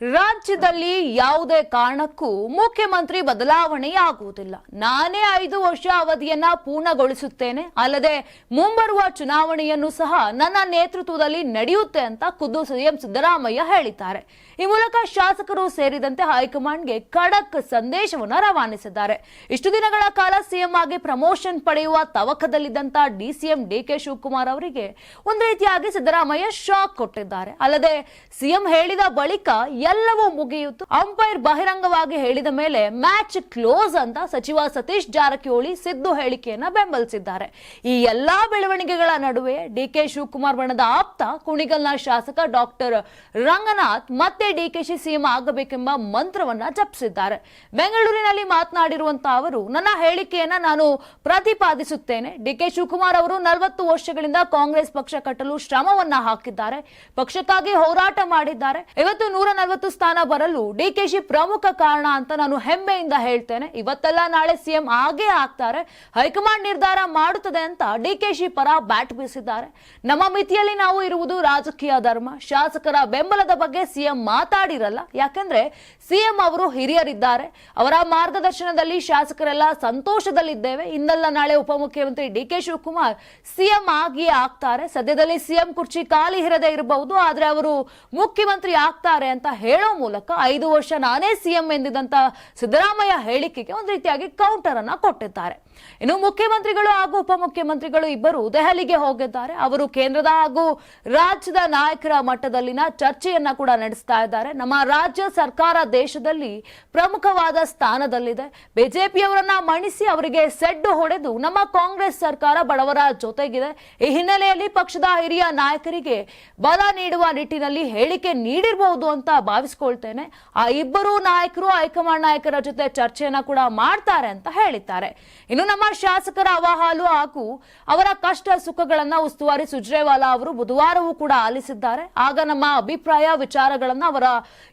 ರಾಜ್ಯದಲ್ಲಿ ಯಾವುದೇ ಕಾರಣಕ್ಕೂ ಮುಖ್ಯಮಂತ್ರಿ ಬದಲಾವಣೆಯಾಗುವುದಿಲ್ಲ ನಾನೇ ಐದು ವರ್ಷ ಅವಧಿಯನ್ನ ಪೂರ್ಣಗೊಳಿಸುತ್ತೇನೆ. ಅಲ್ಲದೆ ಮುಂಬರುವ ಚುನಾವಣೆಯನ್ನು ಸಹ ನನ್ನ ನೇತೃತ್ವದಲ್ಲಿ ನಡೆಯುತ್ತೆ ಅಂತ ಖುದ್ದು ಸಿಎಂ ಸಿದ್ದರಾಮಯ್ಯ ಹೇಳಿದ್ದಾರೆ. ಈ ಮೂಲಕ ಶಾಸಕರು ಸೇರಿದಂತೆ ಹೈಕಮಾಂಡ್ಗೆ ಖಡಕ್ ಸಂದೇಶವನ್ನು ರವಾನಿಸಿದ್ದಾರೆ. ಇಷ್ಟು ದಿನಗಳ ಕಾಲ ಸಿಎಂ ಆಗಿ ಪ್ರಮೋಷನ್ ಪಡೆಯುವ ತವಕದಲ್ಲಿದ್ದಂತ ಡಿಸಿಎಂ ಡಿಕೆ ಶಿವಕುಮಾರ್ ಅವರಿಗೆ ಒಂದು ರೀತಿಯಾಗಿ ಸಿದ್ದರಾಮಯ್ಯ ಶಾಕ್ ಕೊಟ್ಟಿದ್ದಾರೆ. ಅಲ್ಲದೆ ಸಿಎಂ ಹೇಳಿದ ಬಳಿಕ ಎಲ್ಲವೂ ಮುಗಿಯಿತು. ಅಂಪೈರ್ ಬಹಿರಂಗವಾಗಿ ಹೇಳಿದ ಮೇಲೆ ಮ್ಯಾಚ್ ಕ್ಲೋಸ್ ಅಂತ ಸಚಿವ ಸತೀಶ್ ಜಾರಕಿಹೊಳಿ ಸಿದ್ದು ಹೇಳಿಕೆಯನ್ನ ಬೆಂಬಲಿಸಿದ್ದಾರೆ. ಈ ಎಲ್ಲಾ ಬೆಳವಣಿಗೆಗಳ ನಡುವೆ ಡಿಕೆ ಶಿವಕುಮಾರ್ ಬಣದ ಆಪ್ತ, ಕುಣಿಗಲ್ನ ಶಾಸಕ ಡಾಕ್ಟರ್ ರಂಗನಾಥ್ ಮತ್ತೆ ಡಿಕೆಶಿ ಸಿಎಂ ಆಗಬೇಕೆಂಬ ಮಂತ್ರವನ್ನ ಜಪಿಸಿದ್ದಾರೆ. ಬೆಂಗಳೂರಿನಲ್ಲಿ ಮಾತನಾಡಿರುವಂತಹ ಅವರು, ನನ್ನ ಹೇಳಿಕೆಯನ್ನ ನಾನು ಪ್ರತಿಪಾದಿಸುತ್ತೇನೆ. ಡಿಕೆ ಶಿವಕುಮಾರ್ ಅವರು ನಲವತ್ತು ವರ್ಷಗಳಿಂದ ಕಾಂಗ್ರೆಸ್ ಪಕ್ಷ ಕಟ್ಟಲು ಶ್ರಮವನ್ನ ಹಾಕಿದ್ದಾರೆ. ಪಕ್ಷಕ್ಕಾಗಿ ಹೋರಾಟ ಮಾಡಿದ್ದಾರೆ. ಇವತ್ತು ನೂರ ನಲವತ್ತು ಸ್ಥಾನ ಬರಲು ಡಿಕೆಶಿ ಪ್ರಮುಖ ಕಾರಣ ಅಂತ ನಾನು ಹೆಮ್ಮೆಯಿಂದ ಹೇಳ್ತೇನೆ. ಇವತ್ತೆಲ್ಲ ನಾಳೆ ಸಿಎಂ ಆಗೇ ಆಗ್ತಾರೆ. ಹೈಕಮಾಂಡ್ ನಿರ್ಧಾರ ಮಾಡುತ್ತದೆ ಅಂತ ಡಿಕೆಶಿ ಪರ ಬ್ಯಾಟ್ ಬೀಸಿದ್ದಾರೆ. ನಮ್ಮ ಮಿತಿಯಲ್ಲಿ ನಾವು ಇರುವುದು ರಾಜಕೀಯ ಧರ್ಮ. ಶಾಸಕರ ಬೆಂಬಲದ ಬಗ್ಗೆ ಸಿಎಂ ಮಾತಾಡಿರಲ್ಲ. ಯಾಕೆಂದ್ರೆ ಸಿಎಂ ಅವರು ಹಿರಿಯರಿದ್ದಾರೆ. ಅವರ ಮಾರ್ಗದರ್ಶನದಲ್ಲಿ ಶಾಸಕರೆಲ್ಲ ಸಂತೋಷದಲ್ಲಿದ್ದೇವೆ. ಇಂದಲ್ಲ ನಾಳೆ ಉಪಮುಖ್ಯಮಂತ್ರಿ ಡಿ ಕೆ ಶಿವಕುಮಾರ್ ಸಿಎಂ ಆಗಿಯೇ ಆಗ್ತಾರೆ. ಸದ್ಯದಲ್ಲಿ ಸಿಎಂ ಕುರ್ಚಿ ಖಾಲಿ ಇರದೇ ಇರಬಹುದು, ಆದ್ರೆ ಅವರು ಮುಖ್ಯಮಂತ್ರಿ ಆಗ್ತಾರೆ ಅಂತ ಹೇಳೋ ಮೂಲಕ ಐದು ವರ್ಷ ನಾನೇ ಸಿಎಂ ಎಂದಿದ್ದಂತ ಸಿದ್ದರಾಮಯ್ಯ ಹೇಳಿಕೆಗೆ ಒಂದು ರೀತಿಯಾಗಿ ಕೌಂಟರ್ ಅನ್ನ ಕೊಟ್ಟಿದ್ದಾರೆ. ಇನ್ನು ಮುಖ್ಯಮಂತ್ರಿಗಳು ಹಾಗೂ ಉಪಮುಖ್ಯಮಂತ್ರಿಗಳು ಇಬ್ಬರು ದೆಹಲಿಗೆ ಹೋಗಿದ್ದಾರೆ. ಅವರು ಕೇಂದ್ರದ ಹಾಗೂ ರಾಜ್ಯದ ನಾಯಕರ ಮಟ್ಟದಲ್ಲಿನ ಚರ್ಚೆಯನ್ನ ಕೂಡ ನಡೆಸ್ತಾ ಇದ್ದಾರೆ. ನಮ್ಮ ರಾಜ್ಯ ಸರ್ಕಾರ ದೇಶದಲ್ಲಿ ಪ್ರಮುಖವಾದ ಸ್ಥಾನದಲ್ಲಿದೆ. ಬಿಜೆಪಿಯವರನ್ನ ಮಣಿಸಿ ಅವರಿಗೆ ಸೆಡ್ಡು ಹೊಡೆದು ನಮ್ಮ ಕಾಂಗ್ರೆಸ್ ಸರ್ಕಾರ ಬಡವರ ಜೊತೆಗಿದೆ. ಈ ಹಿನ್ನೆಲೆಯಲ್ಲಿ ಪಕ್ಷದ ಹಿರಿಯ ನಾಯಕರಿಗೆ ಬಲ ನೀಡುವ ನಿಟ್ಟಿನಲ್ಲಿ ಹೇಳಿಕೆ ನೀಡಿರಬಹುದು ಅಂತ ಭಾವಿಸ್ಕೊಳ್ತೇನೆ. ಆ ಇಬ್ಬರು ನಾಯಕರು, ಹೈಕಮಾಂಡ್ ನಾಯಕರ ಜೊತೆ ಚರ್ಚೆಯನ್ನ ಕೂಡ ಮಾಡ್ತಾರೆ ಅಂತ ಹೇಳಿದ್ದಾರೆ. ಇನ್ನು ನಮ್ಮ ಶಾಸಕರ ಅವಹಾಲು ಹಾಗೂ ಅವರ ಕಷ್ಟ ಸುಖಗಳನ್ನ ಉಸ್ತುವಾರಿ ಸುಜ್ರೇವಾಲಾ ಅವರು ಬುಧವಾರವೂ ಕೂಡ ಆಲಿಸಿದ್ದಾರೆ. ಆಗ ನಮ್ಮ ಅಭಿಪ್ರಾಯ, ವಿಚಾರಗಳನ್ನ ಅವರ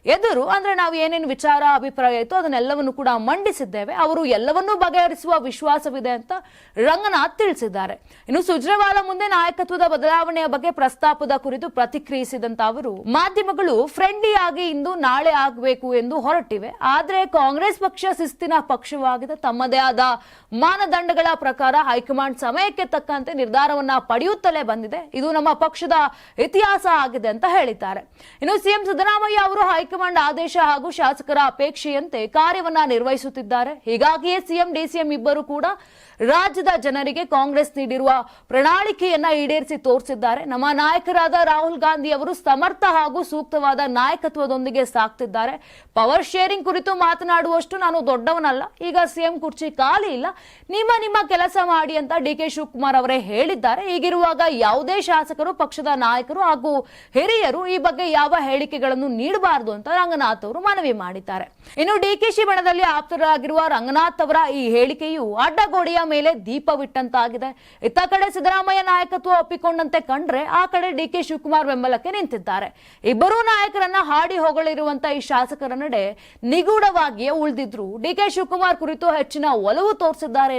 ಎದುರು, ಅಂದ್ರೆ ನಾವು ಏನೇನು ವಿಚಾರ, ಅಭಿಪ್ರಾಯ ಇತ್ತು ಅದನ್ನೆಲ್ಲವನ್ನು ಕೂಡ ಮಂಡಿಸಿದ್ದೇವೆ. ಅವರು ಎಲ್ಲವನ್ನೂ ಬಗೆಹರಿಸುವ ವಿಶ್ವಾಸವಿದೆ ಅಂತ ರಂಗನಾಥ್ ತಿಳಿಸಿದ್ದಾರೆ. ಇನ್ನು ಸುಜ್ರೇವಾಲಾ ಮುಂದೆ ನಾಯಕತ್ವದ ಬದಲಾವಣೆಯ ಬಗ್ಗೆ ಪ್ರಸ್ತಾಪದ ಕುರಿತು ಪ್ರತಿಕ್ರಿಯಿಸಿದಂತ ಅವರು, ಮಾಧ್ಯಮಗಳು ಫ್ರೆಂಡ್ಲಿ ಆಗಿ ಇಂದು ನಾಳೆ ಆಗಬೇಕು ಎಂದು ಹೊರಟಿವೆ. ಆದ್ರೆ ಕಾಂಗ್ರೆಸ್ ಪಕ್ಷ ಶಿಸ್ತಿನ ಪಕ್ಷವಾಗಿದೆ. ತಮ್ಮದೇ ಆದ ಮಾನದಂಡಗಳ ಪ್ರಕಾರ ಹೈಕಮಾಂಡ್ ಸಮಯಕ್ಕೆ ತಕ್ಕಂತೆ ನಿರ್ಧಾರವನ್ನ ಪಡೆಯುತ್ತಲೇ ಬಂದಿದೆ. ಇದು ನಮ್ಮ ಪಕ್ಷದ ಇತಿಹಾಸ ಆಗಿದೆ ಅಂತ ಹೇಳಿದ್ದಾರೆ. ಇನ್ನು ಸಿಎಂ ಸಿದ್ದರಾಮಯ್ಯ ಅವರು ಹೈಕಮಾಂಡ್ ಆದೇಶ ಹಾಗೂ ಶಾಸಕರ ಅಪೇಕ್ಷೆಯಂತೆ ಕಾರ್ಯವನ್ನ ನಿರ್ವಹಿಸುತ್ತಿದ್ದಾರೆ. ಹೀಗಾಗಿಯೇ ಸಿಎಂ, ಡಿಸಿಎಂ ಇಬ್ಬರು ಕೂಡ ರಾಜ್ಯದ ಜನರಿಗೆ ಕಾಂಗ್ರೆಸ್ ನೀಡಿರುವ ಪ್ರಣಾಳಿಕೆಯನ್ನ ಈಡೇರಿಸಿ ತೋರಿಸಿದ್ದಾರೆ. ನಮ್ಮ ನಾಯಕರಾದ ರಾಹುಲ್ ಗಾಂಧಿ ಅವರು ಸಮರ್ಥ ಹಾಗೂ ಸೂಕ್ತವಾದ ನಾಯಕತ್ವದೊಂದಿಗೆ ಸಾಕ್ತಿದ್ದಾರೆ. ಪವರ್ ಶೇರಿಂಗ್ ಕುರಿತು ಮಾತನಾಡುವಷ್ಟು ನಾನು ದೊಡ್ಡವನಲ್ಲ. ಈಗ ಸಿಎಂ ಕುರ್ಚಿ ಖಾಲಿ ಇಲ್ಲ. ನಿಮ್ಮ ನಿಮ್ಮ ಕೆಲಸ ಮಾಡಿ ಅಂತ ಡಿ ಕೆ ಶಿವಕುಮಾರ್ ಅವರೇ ಹೇಳಿದ್ದಾರೆ. ಹೀಗಿರುವಾಗ ಯಾವುದೇ ಶಾಸಕರು, ಪಕ್ಷದ ನಾಯಕರು ಹಾಗೂ ಹಿರಿಯರು ಈ ಬಗ್ಗೆ ಯಾವ ಹೇಳಿಕೆಗಳನ್ನು ನೀಡಬಾರದು ಅಂತ ರಂಗನಾಥ್ ಅವರು ಮನವಿ ಮಾಡಿದ್ದಾರೆ. ಇನ್ನು ಡಿ ಕೆ ಶಿ ಬಣದಲ್ಲಿ ಆಪ್ತರಾಗಿರುವ ರಂಗನಾಥ್ ಅವರ ಈ ಹೇಳಿಕೆಯು ಅಡ್ಡಗೋಡೆಯ ಮೇಲೆ ದೀಪವಿಟ್ಟಂತಾಗಿದೆ. ಇತ್ತ ಕಡೆ ಸಿದ್ದರಾಮಯ್ಯ ನಾಯಕತ್ವ ಒಪ್ಪಿಕೊಂಡಂತೆ ಕಂಡ್ರೆ ಆ ಕಡೆ ಡಿ ಕೆ ಶಿವಕುಮಾರ್ ಬೆಂಬಲಕ್ಕೆ ನಿಂತಿದ್ದಾರೆ. ಇಬ್ಬರೂ ನಾಯಕರನ್ನ ಹಾಡಿ ಹೊಗಳಿರುವಂತ ಈ ಶಾಸಕರ ನಡೆ ನಿಗೂಢವಾಗಿಯೇ ಉಳಿದಿದ್ರು. ಡಿ ಕೆ ಶಿವಕುಮಾರ್ ಕುರಿತು ಹೆಚ್ಚಿನ ಒಲವು ತೋರಿಸಿದ್ದಾರೆ